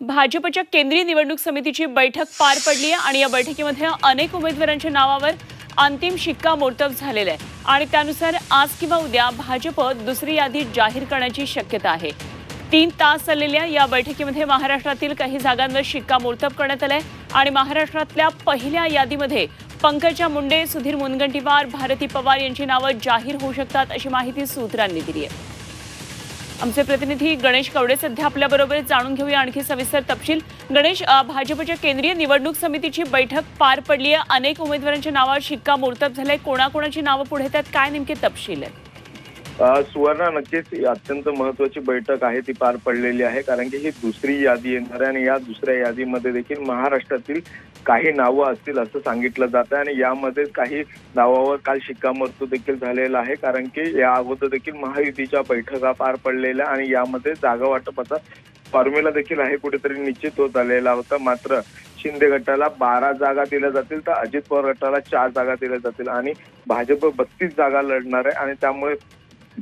भाजपच्या केंद्रीय निवडणूक समितीची बैठक पार पडली आहे आणि या बैठकीमध्ये अनेक उमेदवारांच्या नावावर अंतिम शिक्कामोर्तब झालेलं आहे. आणि त्यानुसार आज किंवा उद्या भाजप दुसरी यादी जाहीर करण्याची शक्यता आहे. तीन तास चाललेल्या या बैठकीमध्ये महाराष्ट्रातील काही जागांवर शिक्कामोर्तब करण्यात आलंय. आणि महाराष्ट्रातल्या पहिल्या यादीमध्ये पंकजा मुंडे सुधीर मुनगंटीवार भारती पवार यांची नावं जाहीर होऊ शकतात अशी माहिती सूत्रांनी दिली आहे. आमचे प्रतिनिधी गणेश कवडे सध्या आपल्याबरोबर जाणून घेऊया आणखी सविस्तर तपशील. गणेश भाजपच्या केंद्रीय निवडणूक समितीची बैठक पार पडली आहे. अनेक उमेदवारांच्या नावावर शिक्कामोर्तब झालंय. कोणाकोणाची नावं पुढे येतात? काय नेमके तपशील आहे सुवर्णा नक्कीच अत्यंत महत्वाची बैठक आहे. ती पार पडलेली आहे. कारण की ही दुसरी यादी येणार आहे आणि या दुसऱ्या यादीमध्ये देखील महाराष्ट्रातील काही नावं असतील असं सांगितलं जातं आणि यामध्ये काही नावावर काल शिक्कामोर्तब देखील झालेला आहे. कारण की या अगोदर देखील महायुतीच्या बैठका पार पडलेल्या आणि यामध्ये जागा वाटपाचा फॉर्म्युला देखील आहे. कुठेतरी निश्चित होत आलेला होता. मात्र शिंदे गटाला बारा जागा दिल्या जातील तर अजित पवार गटाला चार जागा दिल्या जातील आणि भाजप बत्तीस जागा लढणार आहे. आणि त्यामुळे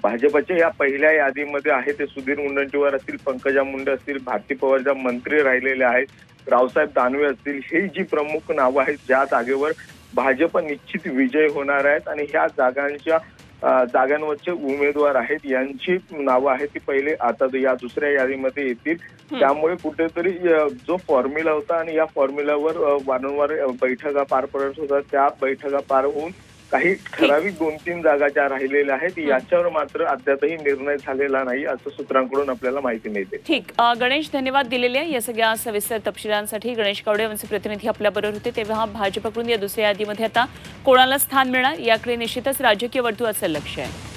भाजपच्या या पहिल्या यादीमध्ये आहे ते सुधीर मुनगंटीवार असतील पंकजा मुंडे असतील भारती पवार ज्या मंत्री राहिलेले आहेत. रावसाहेब दानवे असतील ही जी प्रमुख नावं आहेत ज्या जागेवर भाजप निश्चित विजय होणार आहेत आणि ह्या जागांच्या जागांवरचे उमेदवार आहेत यांची नावं आहेत ती पहिले आता या दुसऱ्या यादीमध्ये येतील. त्यामुळे कुठेतरी जो फॉर्म्युला होता आणि या फॉर्म्युल्यावर अ, वारंवार बैठका पार पडत होत्या. त्या बैठका पार होऊन काही ठराविक दोन तीन जागा ज्या राहिलेल्या आहेत याच्यावर मात्र अद्यापही निर्णय झालेला नाही असं सूत्रांकडून आपल्याला माहिती मिळते. ठीक. गणेश धन्यवाद दिलेले आहे या सगळ्या सविस्तर तपशिलांसाठी. गणेश कवडे आमचे प्रतिनिधी आपल्याबरोबर होते. तेव्हा भाजपकडून या दुसऱ्या यादीमध्ये आता कोणाला स्थान मिळणार याकडे निश्चितच राजकीय वर्तुळाचं लक्ष आहे.